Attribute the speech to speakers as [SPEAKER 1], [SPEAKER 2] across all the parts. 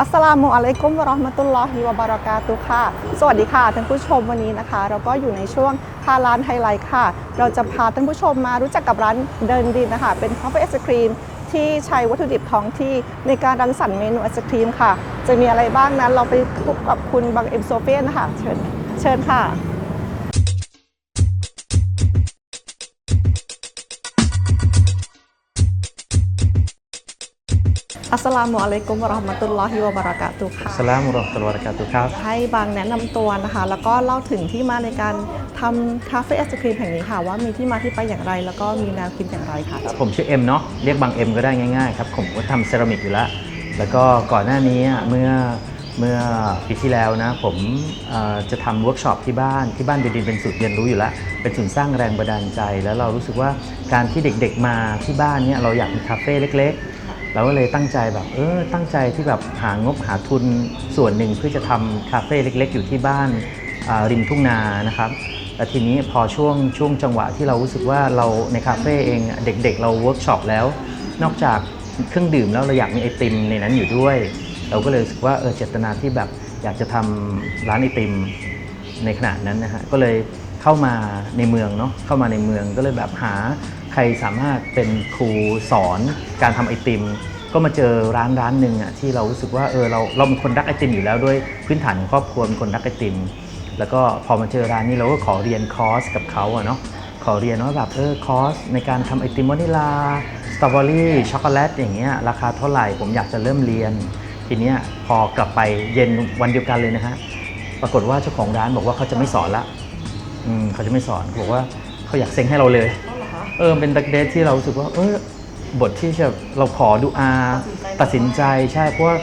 [SPEAKER 1] อัสสลามุอะลัยกุมวะราะห์มะตุลลอฮิวะบารากาตุค่ะ สวัสดีค่ะท่านผู้ชมวันนี้นะคะ เราก็อยู่ในช่วงพาร้านไฮไลท์ค่ะ เราจะพาท่านผู้ชมมารู้จักกับร้านเดินดินนะคะ เป็นคาเฟ่ไอศครีมที่ใช้วัตถุดิบท้องที่ในการรังสรรค์เมนูไอศครีมค่ะ จะมีอะไรบ้างนั้นเราไปพบกับคุณบังเอ็มโซเฟียนะคะเชิญเชิญค่ะ อัสสลามุอะลัยกุมวะเราะห์มะตุลลอฮิวะบารากาตุฮ์ค่ะ
[SPEAKER 2] สลามุรอฮ์มะตุลลอฮ์วะบะเราะกาตุฮ์ครับ
[SPEAKER 1] ให้บางแนะนำตัวนะคะ แล้วก็เล่าถึงที่มาในการทำคาเฟ่ไอศครีมแห่งนี้ค่ะ ว่ามีที่มาที่ไปอย่างไร แล้วก็มีแนวคิดอย่างไรค่ะ
[SPEAKER 2] ผมชื่อเอ็มเนาะเรียกบางเอ็มก็ได้ง่ายๆครับผมก็ทำเซรามิกอยู่แล้วแล้วก็ก่อนหน้านี้อะเมื่อเมื่อปีที่แล้วนะผมเอ่อจะทำเวิร์กช็อปที่บ้านที่บ้านเดดินเป็นศูนย์เรียนรู้อยู่แล้ว เป็นศูนย์สร้างแรงบันดาลใจ แล้วเรารู้สึกว่าการที่เด็กๆมาที่บ้านเนี่ยเราอยากมีคาเฟ่เล็กๆ เราก็เลยตั้งใจแบบเออตั้งใจที่แบบหางบหาทุนส่วนหนึ่งเพื่อจะทำคาเฟ่เล็ก ๆ อยู่ที่บ้านาริมทุ่งนานะครับแล้วทีนี้พอช่วงช่วงจังหวะที่เรารู้สึกว่าเราในคาเฟ่เองเด็กๆ เราเวิร์กช็อปแล้ว นอกจากเครื่องดื่มแล้วเราอยากมีไอติมในนั้นอยู่ด้วย เราก็เลยรู้สึกว่าเออเจตนาที่แบบอยากจะทำร้านไอติมในขณะนั้นนะฮะก็เลยเข้ามาในเมืองเนาะเข้ามาในเมืองก็เลยแบบหา รสามารถเป็นครูสอนการทำไอติม ก็มาเจอร้านร้านหนึ่งอะที่เรารู้สึกว่าเออเราเราเป็นคนรักไอติมอยู่แล้วด้วยพื้นฐานของครอบครัวเป็นคนรักไอติม แล้วก็พอมาเจอร้านนี้เราก็ขอเรียนคอร์สกับเขาอะเนาะขอเรียนว่าแบบเออคอร์สในการทำไอติมวานิลาสตรอเบอรี่ช็อกโกแลตอย่างเงี้ยราคาเท่าไหร่ผมอยากจะเริ่มเรียน ทีเนี้ยพอกลับไปเย็นวันเดียวกันเลยนะฮะปรากฏว่าเจ้าของร้านบอกว่าเขาจะไม่สอนละอืมเขาจะไม่สอนเขาบอกว่าเขาอยากเซ็งให้เราเลย เออเป็นดักเดทที่เรารู้สึกว่าเออบทที่จะเราขอดูอาตัดสินใจใช่เพราะว่า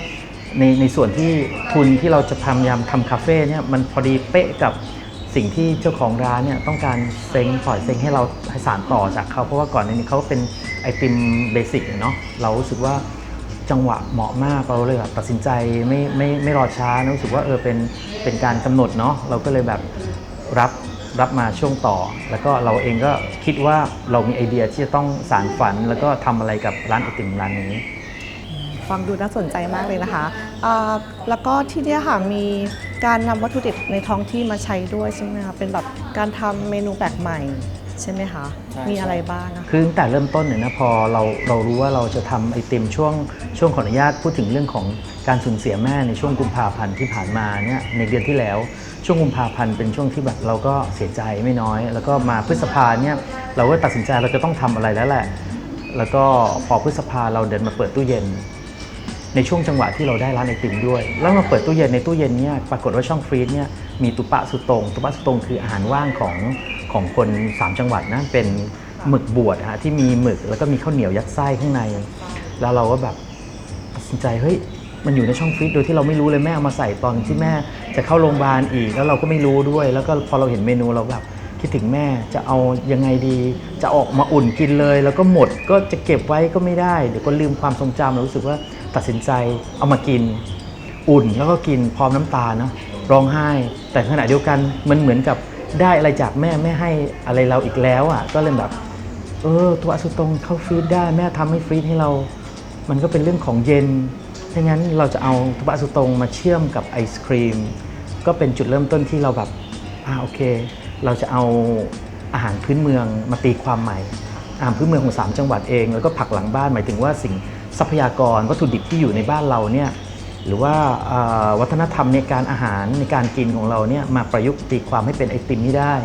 [SPEAKER 2] ในในส่วนที่ทุนที่เราจะพยายามทำคาเฟ่เนี่ยมันพอดีเป๊ะกับสิ่งที่เจ้าของร้านเนี่ยต้องการเซ็งปล่อยเซ็งให้เราให้สารต่อจากเขาเพราะว่าก่อนหน้านี้เขาเป็นไอติมเบสิกเนาะเรารู้สึกว่าจังหวะเหมาะมากเราเลยแบบตัดสินใจไม่ไม่ไม่รอช้านะรู้สึกว่าเออเป็นเป็นการกำหนดเนาะเราก็เลยแบบรับ รับมาช่วงต่อ แล้วก็เราเองก็คิดว่าเรามีไอเดียที่จะต้องสารฝัน แล้วก็ทำอะไรกับร้านไอติมร้านนี้
[SPEAKER 1] ฟังดูน่าสนใจมากเลยนะคะอ่าแล้วก็ที่เนี่ยค่ะมีการนำวัตถุดิบในท้องที่มาใช้ด้วยใช่ไหมคะเป็นแบบการทำเมนูแปลกใหม่ ใช่ไหมคะ
[SPEAKER 2] ใช่
[SPEAKER 1] มีอะไรบ้างอะ
[SPEAKER 2] คือตั้งแต่เริ่มต้นเนี่ยนะพอเราเรารู้ว่าเราจะทำไอติมช่วงช่วงขออนุญาตพูดถึงเรื่องของการสูญเสียแม่ในช่วงกุมภาพันธ์ที่ผ่านมาเนี่ยในเดือนที่แล้ว ช่วงกุมภาพันธ์เป็นช่วงที่แบบเราก็เสียใจไม่น้อย แล้วก็มาพฤษภาเนี่ยเราก็ตัดสินใจเราจะต้องทำอะไรแล้วแหละ แล้วก็พอพฤษภาเราเดินมาเปิดตู้เย็น ในช่วงจังหวะที่เราได้ร้านไอติมด้วย แล้วมาเปิดตู้เย็นในตู้เย็นเนี่ยปรากฏว่าช่องฟรีซเนี่ยมีตุปะสุตงตุปะสุตงคืออาหารว่างของของคน 3 จังหวัดนะเป็นหมึกบวชฮะที่มีหมึกแล้วก็มีข้าวเหนียวยัดไส้ข้างใน แล้วเราก็แบบตัดสินใจเฮ้ย มันอยู่ในช่องฟรีซโดยที่เราไม่รู้เลยแม่เอามาใส่ตอนที่แม่จะเข้าโรงพยาบาลอีก แล้วเราก็ไม่รู้ด้วย แล้วก็พอเราเห็นเมนูเราแบบคิดถึงแม่จะเอายังไงดี จะออกมาอุ่นกินเลย แล้วก็หมดก็จะเก็บไว้ก็ไม่ได้เดี๋ยวก็ลืมความทรงจำเรารู้สึกว่าตัดสินใจเอามากิน อุ่นแล้วก็กินพร้อมน้ำตาเนาะร้องไห้ แต่ขณะเดียวกันมันเหมือนกับได้อะไรจากแม่แม่ให้อะไรเราอีกแล้วอะก็เลยแบบเออตัวอสุตรงเข้าฟรีดได้แม่ทำให้ฟรีดให้เรา มันก็เป็นเรื่องของเย็น ถ้างั้นเราจะเอาตัวอสุตรงมาเชื่อมกับไอศครีม ก็เป็นจุดเริ่มต้นที่เราแบบอ่าโอเค เราจะเอาอาหารพื้นเมืองมาตีความใหม่ อาหารพื้นเมืองของสามจังหวัดเอง แล้วก็ผักหลังบ้านหมายถึงว่าสิ่งทรัพยากรวัตถุดิบที่อยู่ในบ้านเราเนี่ยหรือว่าอ่าวัฒนธรรมในการอาหารในการกินของเราเนี่ยมาประยุกต์ตีความให้เป็นไอติมนี่ได้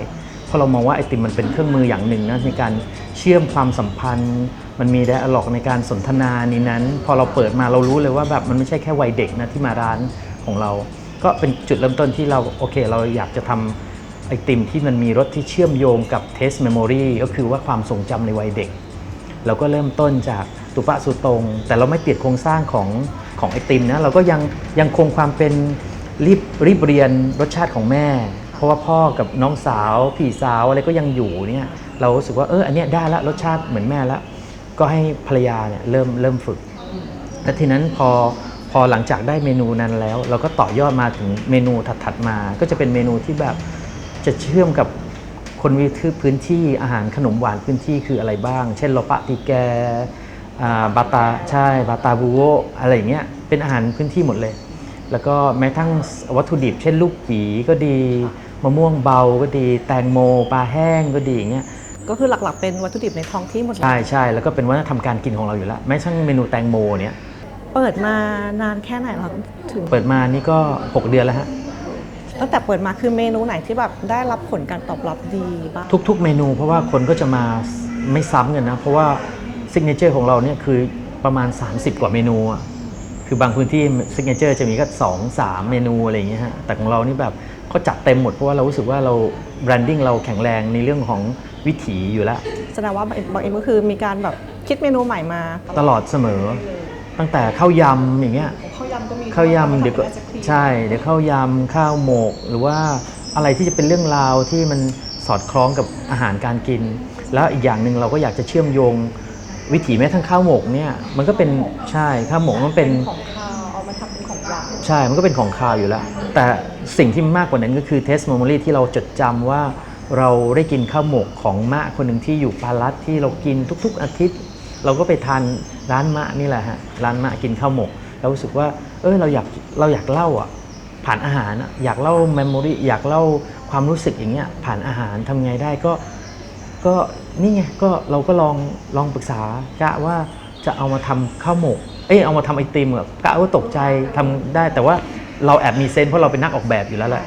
[SPEAKER 2] เพราะเรามองว่าไอติมมันเป็นเครื่องมืออย่างหนึ่งนะในการเชื่อมความสัมพันธ์ มันมีไดอะล็อกในการสนทนานี้นั้น พอเราเปิดมาเรารู้เลยว่าแบบมันไม่ใช่แค่วัยเด็กนะที่มาร้านของเรา ก็เป็นจุดเริ่มต้นที่เราโอเค เราอยากจะทำไอติมที่มันมีรสที่เชื่อมโยงกับเทสเมมโมรีก็คือว่าความทรงจำในวัยเด็ก เราก็เริ่มต้นจากตุปะสุตรง แต่เราไม่เปลี่ยนโครงสร้างของของไอติมนะเราก็ยังยังคงความเป็นรีบรีบเรียนรสชาติของแม่ เพราะว่าพ่อกับน้องสาว พี่สาวอะไรก็ยังอยู่เนี่ยเรารู้สึกว่าเอออันเนี้ยได้ละรสชาติเหมือนแม่ละ ก็ให้ภรรยาเนี่ยเริ่มเริ่มฝึก และทีนั้นพอพอหลังจากได้เมนูนั้นแล้ว เราก็ต่อยอดมาถึงเมนูถัดๆมา ก็จะเป็นเมนูที่แบบจะเชื่อมกับคนวิถีพื้นที่อาหารขนมหวานพื้นที่คืออะไรบ้าง เช่นโลปะตีแกอ่าบาตาใช่บาตาบูโวอะไรอย่างเงี้ยเป็นอาหารพื้นที่หมดเลย แล้วก็แม้ทั้งวัตถุดิบ เช่นลูกหยีก็ดีมะม่วงเบาก็ดี แตงโมปลาแห้งก็ดีอย่างเงี้ย
[SPEAKER 1] ก็คือหลักๆเป็นวัตถุดิบในท้องที่หมดเลย
[SPEAKER 2] ใช่ใช่แล้วก็เป็นวัฒนธรรมการกินของเราอยู่แล้วแม้ทั้งเมนูแตงโมเนี่ย
[SPEAKER 1] เปิดมานานแค่ไหนแล้วคะถึง
[SPEAKER 2] เปิดมานี่ก็ 6 เดือนแล้วฮะ
[SPEAKER 1] ตั้งแต่เปิดมาคือเมนูไหนที่แบบได้รับผลการตอบรับดีบ้าง
[SPEAKER 2] ทุก ๆ เมนูเพราะว่าคนก็จะมาไม่ซ้ำกันนะ เพราะว่าซิกเนเจอร์ของเราเนี่ยคือประมาณ 30 กว่าเมนูอะคือบางพื้นที่ซิกเนเจอร์จะมีก็2 3 เมนูอะไรอย่างเงี้ยฮะแต่ของเรานี่แบบ เขาจัดเต็มหมดเพราะว่าเรารู้สึกว่าเราแบรนดิ้งเราแข็งแรงในเรื่องของวิถีอยู่แล้ว
[SPEAKER 1] แสดงว่าบางบางเอ็มก็คือมีการแบบคิดเมนูใหม่มา
[SPEAKER 2] ตลอดเสมอ ตั้งแต่ข้าวยำอย่างเงี้ย
[SPEAKER 1] ข้าวยำก็มี
[SPEAKER 2] ข้าวยำเดี๋ยวก็ใช่ เดี๋ยวข้าวยำข้าวหมก หรือว่าอะไรที่จะเป็นเรื่องราวที่มันสอดคล้องกับอาหารการกิน แล้วอีกอย่างหนึ่งเราก็อยากจะเชื่อมโยงวิถีแม้ทั้งข้าวหมกเนี่ยมันก็เป็นใช่ข้าวหมกมันเป็น
[SPEAKER 1] ของข้าวเอามาทำเป็นของหวาน
[SPEAKER 2] ใช่มันก็เป็นของคาวอยู่แล้ว แต่ สิ่งที่มากกว่านั้นก็คือเทสโม m o รีที่เราจดจำว่าเราได้กินข้าวหมกของมะคนหนึ่งที่อยู่ปาลัสที่เรากินทุก ๆ อาทิตย์ เราก็ไปทานร้านมะนี่แหละฮะร้านมะกินข้าวหมกเรารู้สึกว่า เออเราอยากเราอยากเล่าอะผ่านอาหารอะอยากเล่าเมมโมรีอยากเล่าความรู้สึกอย่างเงี้ยผ่านอาหารทำไงได้ก็ก็นี่ไงก็เราก็ลองลองปรึกษากะว่าจะเอามาทำข้าวหมก เอ้ยเอามาทำไอติมอะกะว่าตกใจทำได้แต่ว่า เราแอบมีเซนส์เพราะเราเป็นนักออกแบบอยู่แล้วแหละ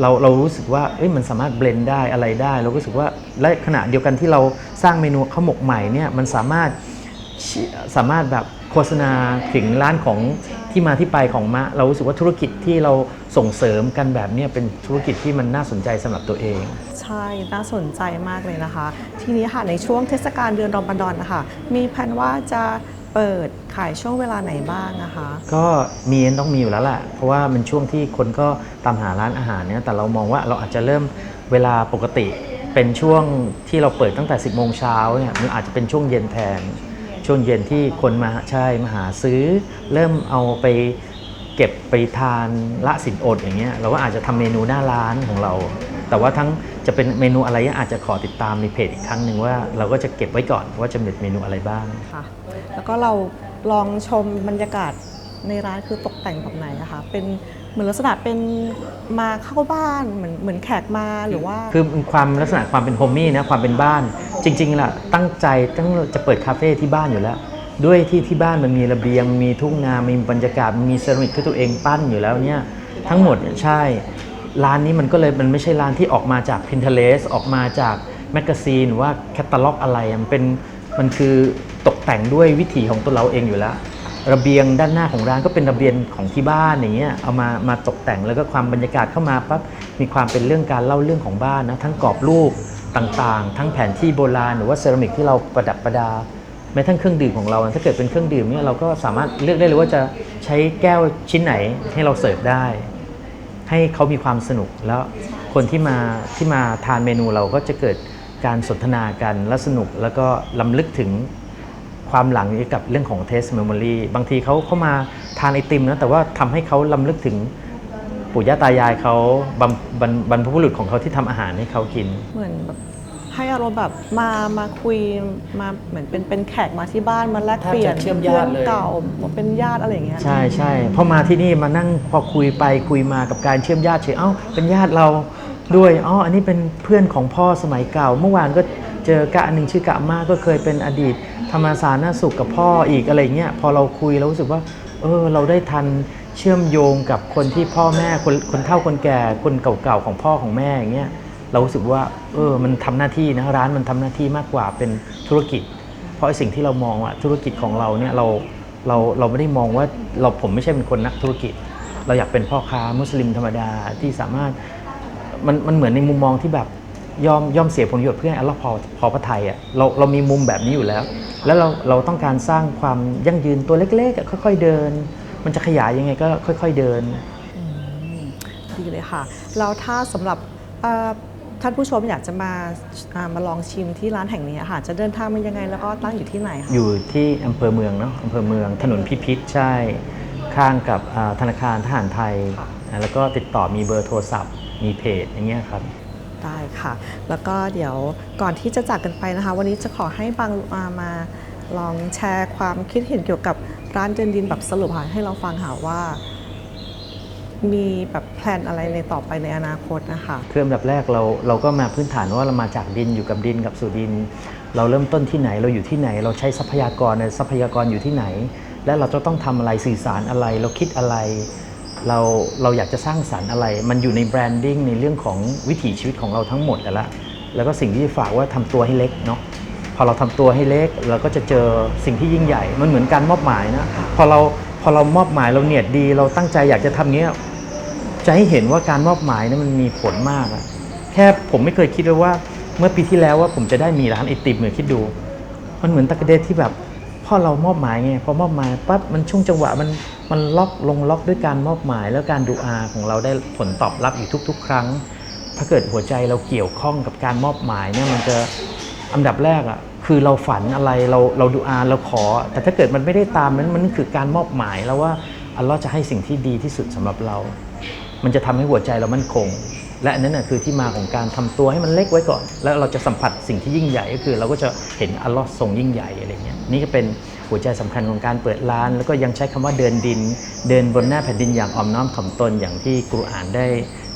[SPEAKER 2] เราเรารู้สึกว่าเอ้ยมันสามารถเบลนได้อะไรได้ เราก็รู้สึกว่าและขณะเดียวกันที่เราสร้างเมนูข้าวหมกใหม่เนี่ยมันสามารถชิสามารถแบบโฆษณาถึงร้านของที่มาที่ไปของมะ เรารู้สึกว่าธุรกิจที่เราส่งเสริมกันแบบเนี้ยเป็นธุรกิจที่มันน่าสนใจสำหรับตัวเอง
[SPEAKER 1] ใช่น่าสนใจมากเลยนะคะ ทีนี้ค่ะในช่วงเทศกาลเดือนรอมฎอนนะคะมีแผนว่าจะ เปิดขายช่วงเวลาไหนบ้างนะคะ
[SPEAKER 2] ก็มีต้องมีอยู่แล้วแหละเพราะว่ามันช่วงที่คนก็ตามหาร้านอาหารเนี่ยแต่เรามองว่าเราอาจจะเริ่มเวลาปกติ เป็นช่วงที่เราเปิดตั้งแต่ 10โมงเช้าเนี่ยมันอาจจะเป็นช่วงเย็นแทน ช่วงเย็นที่คนมาใช่มาหาซื้อ เริ่มเอาไปเก็บไปทานละสินอดอย่างเงี้ยเราก็อาจจะทำเมนูหน้าร้านของเรา แต่ว่าทั้งจะเป็นเมนูอะไรเนี่ยอาจจะขอติดตามในเพจอีกครั้งหนึ่งว่าเราก็จะเก็บไว้ก่อนว่าจะเป็นเมนูอะไรบ้าง
[SPEAKER 1] ค่ะ แล้วก็เราลองชมบรรยากาศในร้านคือตกแต่งแบบไหนนะคะเป็นเหมือนลักษณะเป็นมาเข้าบ้านเหมือนเหมือนแขกมาหรือว่า
[SPEAKER 2] คือความลักษณะความเป็นโฮมมี่นะความเป็นบ้าน จริงๆล่ะตั้งใจตั้งจะเปิดคาเฟ่ที่บ้านอยู่แล้ว ด้วยที่ที่บ้านมันมีระเบียง มีทุ่งนา มีบรรยากาศมันมีเซรามิกที่ตัวเองปั้นอยู่แล้วเนี่ยทั้งหมดเนี่ยใช่ ร้านนี้มันก็เลยมันไม่ใช่ร้านที่ออกมาจาก Pinterest ออกมาจากแมกกาซีนว่าแคตตาล็อกอะไรมันเป็นมันคือตกแต่งด้วยวิถีของตัวเราเองอยู่แล้ว ระเบียงด้านหน้าของร้านก็เป็นระเบียงของที่บ้านอย่างเงี้ยเอามามาตกแต่งแล้วก็ความบรรยากาศเข้ามาปั๊บมีความเป็นเรื่องการเล่าเรื่องของบ้านนะทั้งกรอบรูปต่างๆ ทั้งแผนที่โบราณหรือว่าเซรามิกที่เราประดับประดาแม้ทั้งเครื่องดื่มของเราถ้าเกิดเป็นเครื่องดื่มเนี่ยเราก็สามารถเลือกได้เลยว่าจะใช้แก้วชิ้นไหนให้เราเสิร์ฟได้ ให้เขามีความสนุกแล้วคนที่มาที่มาทานเมนูเราก็จะเกิดการสนทนากันและสนุกแล้วก็ล้ำลึกถึงความหลังนี้กับเรื่องของเทสเมมโมรีบางทีเขาเข้ามาทานไอติมนะแต่ว่าทำให้เขาลํำลึกถึงปู่ย่าตายายเขาบรรพบุรุษของเขาที่ทำอาหารให้เขากิน
[SPEAKER 1] เหมือนแบบ ให้อารมณ์แบบมามาคุยมาเหมือนเป็นเป็นแขกมาที่บ้านมาแลกเปลี่ยน
[SPEAKER 2] แทบจะเชื่อมญาติเลย
[SPEAKER 1] พื่อนเก่ามาเป็นญาติอะไรอย่างเงี้ย
[SPEAKER 2] ใช่ใช่พอมาที่นี่มานั่งพอคุยไปคุยมากับการเชื่อมญาติเฉยเอ้าเป็นญาติเราด้วยอ๋ออันนี้เป็นเพื่อนของพ่อสมัยเก่า เมื่อวานก็เจอกะอันหนึ่งชื่อกะอามาก็เคยเป็นอดีต ธรรมสารนสุขกับพ่ออีกอะไรเงี้ยพอเราคุยเรารู้สึกว่า เออ เราได้ทันเชื่อมโยงกับคนที่พ่อแม่คนคนเฒ่าคนแก่คนเก่าๆของพ่อของแม่อย่างเงี้ย เรารู้สึกว่าเออมันทำหน้าที่นะร้านมันทำหน้าที่มากกว่าเป็นธุรกิจ เพราะสิ่งที่เรามองอะธุรกิจของเราเนี่ยเราเราเราไม่ได้มองว่าเราผมไม่ใช่เป็นคนนักธุรกิจ เราอยากเป็นพ่อค้ามุสลิมธรรมดาที่สามารถมันมันเหมือนในมุมมองที่แบบยอมยอมเสียผลประโยชน์เพื่อให้อัลลอฮ์พอพอพระทัยอะเราเรามีมุมแบบนี้อยู่แล้ว แล้วเราเราต้องการสร้างความยั่งยืนตัวเล็กๆอะค่อย ๆเดิน มันจะขยายยังไงก็ค่อย ๆเดิน
[SPEAKER 1] ดีเลยค่ะแล้วถ้าสำหรับ ท่านผู้ชมอยากจะมาอ่ามาลองชิมที่ร้านแห่งนี้ค่ะ จะเดินทางมายังไงแล้วก็ตั้งอยู่ที่ไหนคะ
[SPEAKER 2] อยู่ที่อำเภอเมืองเนาะอำเภอเมืองถนนพิพิธใช่ ข้างกับอ่าธนาคารทหารไทยอ่าแล้วก็ติดต่อมีเบอร์โทรศัพท์ มีเพจอย่างเงี้ยครับ
[SPEAKER 1] ได้ค่ะ แล้วก็เดี๋ยวก่อนที่จะจากกันไปนะคะ วันนี้จะขอให้บางมามาลองแชร์ความคิดเห็นเกี่ยวกับร้านเดินดินแบบสรุปค่ะให้เราฟังค่ะว่า มีแบบแพลนอะไรในต่อไปในอนาคตนะคะ
[SPEAKER 2] คืออันดับแรกเราเราก็มาพื้นฐานว่าเรามาจากดินอยู่กับดินกับสู่ดิน เราเริ่มต้นที่ไหนเราอยู่ที่ไหน เราใช้ทรัพยากรในทรัพยากรอยู่ที่ไหน และเราจะต้องทำอะไรสื่อสารอะไร เราคิดอะไร เราเราอยากจะสร้างสรรค์อะไร มันอยู่ในแบรนดิ้งในเรื่องของวิถีชีวิตของเราทั้งหมดแล้วละแล้วก็สิ่งที่ฝากว่าทำตัวให้เล็กเนาะพอเราทำตัวให้เล็กเราก็จะเจอสิ่งที่ยิ่งใหญ่มันเหมือนการมอบหมายนะพอเราพ อเรามอบหมายเราเนียดดี เราตั้งใจอยากจะทำเนี้ยจะให้เห็นว่าการมอบหมายเนี่ยมันมีผลมากอะแค่ผมไม่เคยคิดเลยว่า เมื่อปีที่แล้วว่าผมจะได้มีร้านไอติมเลยคิดดู มันเหมือนตะกเดที่แบบพอเรามอบหมายไงพอมอบหมายปั๊บมันช่วงจังหวะมันมันล็อกลงล็อกด้วยการมอบหมาย แล้วการดูอาของเราได้ผลตอบรับอยู่ทุก ๆ ครั้ง ถ้าเกิดหัวใจเราเกี่ยวข้องกับการมอบหมายเนี่ยมันจะอันดับแรกอะ คือเราฝันอะไรเราเราดูอาเราขอ แต่ถ้าเกิดมันไม่ได้ตามนั้นมันคือการมอบหมายแล้วว่าอัลลอฮ์จะให้สิ่งที่ดีที่สุดสำหรับเรา มันจะทำให้หัวใจเรามั่นคง และอันนั้นนะคือที่มาของการทำตัวให้มันเล็กไว้ก่อน แล้วเราจะสัมผัสสิ่งที่ยิ่งใหญ่ก็คือ เราก็จะเห็นอัลลอฮ์ทรงยิ่งใหญ่อะไรเงี้ยนี่ก็เป็นหัวใจสำคัญของการเปิดร้าน แล้วก็ยังใช้คำว่าเดินดิน เดินบนหน้าแผ่นดินอย่างอ่อมน้อมถ่อมตนอย่างที่กุรอานได้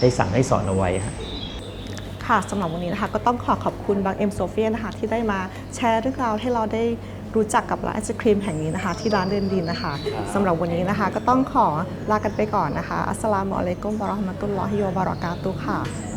[SPEAKER 2] ได้สั่งให้สอนเอาไว้ฮะ
[SPEAKER 1] ค่ะสำหรับวันนี้นะคะก็ต้องขอขอบคุณบางเอ็มโซเฟียนะคะที่ได้มาแชร์เรื่องราวให้เราได้รู้จักกับร้านไอศครีมแห่งนี้นะคะ ที่ร้านเดินดินนะคะสำหรับวันนี้นะคะก็ต้องขอลากันไปก่อนนะคะ อัสสลามุอะลัยกุมบาราะห์มะตุลลอฮิวะบาราะกาตุค่ะ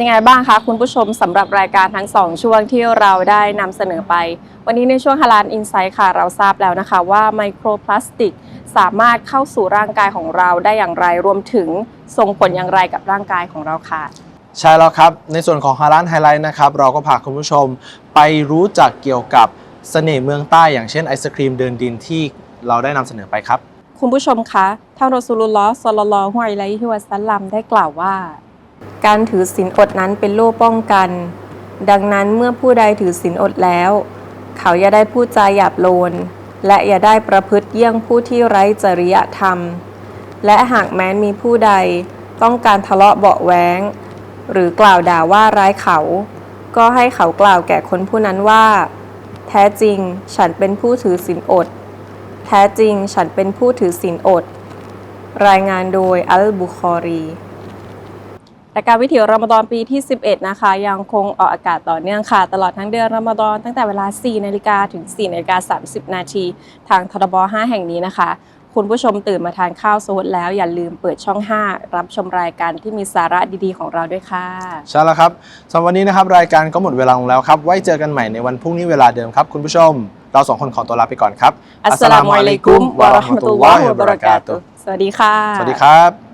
[SPEAKER 3] ยังไงบ้างคะคุณผู้ชมสำหรับรายการทั้ง 2 ช่วงที่เราได้นำเสนอไป วันนี้ในช่วงฮาลานอินไซต์ค่ะ เราทราบแล้วนะคะว่าไมโครพลาสติกสามารถเข้าสู่ร่างกายของเราได้อย่างไรรวมถึงส่งผลอย่างไรกับร่างกายของเราค่ะ
[SPEAKER 4] ใช่แล้วครับ ในส่วนของฮาร้านไฮไลท์นะครับเราก็พาคุณผู้ชมไปรู้จักเกี่ยวกับเสน่ห์เมืองใต้อย่างเช่นไอศครีมเดินดินที่เราได้นำเสนอไปครับ
[SPEAKER 3] คุณผู้ชมคะท่านรอซูลุลลอฮ์ศ็อลลัลลอฮุอะลัยฮิวะซัลลัมได้กล่าวว่า การถือศีลอดนั้นเป็นโล่ป้องกัน ดังนั้นเมื่อผู้ใดถือศีลอดแล้ว เขาอย่าได้พูดจาหยาบโลน และอย่าได้ประพฤติเยี่ยงผู้ที่ไร้จริยธรรม และหากแม้นมีผู้ใดต้องการทะเลาะเบาะแว้งหรือกล่าวด่าว่าร้ายเขา ก็ให้เขากล่าวแก่คนผู้นั้นว่า แท้จริงฉันเป็นผู้ถือศีลอด แท้จริงฉันเป็นผู้ถือศีลอด รายงานโดยอัลบุคอรี รายการวิถีรอมฎอนปีที่ 11 นะคะ ยังคงออกอากาศต่อเนื่องค่ะ ตลอดทั้งเดือนรอมฎอนตั้งแต่เวลา 4 นาฬิกาถึง 4 นาฬิกา 30 นาที ทางทรบ 5 แห่งนี้นะคะ คุณผู้ชมตื่นมาทานข้าวโซดแล้วอย่าลืมเปิดช่อง 5 รับชมรายการที่มีสาระดีๆ ของเราด้วยค่ะ
[SPEAKER 4] ใช่แล้วครับสำหรับวันนี้นะครับ รายการก็หมดเวลาลงแล้วครับ ไว้เจอกันใหม่ในวันพรุ่งนี้เวลาเดิมครับ คุณผู้ชม เราสองคนขอตัวลาไปก่อนครับ
[SPEAKER 3] อัสสลามุอะลัยกุมวะเราะห์มะตุลลอฮิวะบะเราะกาตุฮ์สวัสดีค่ะ
[SPEAKER 4] สวัสดีครับ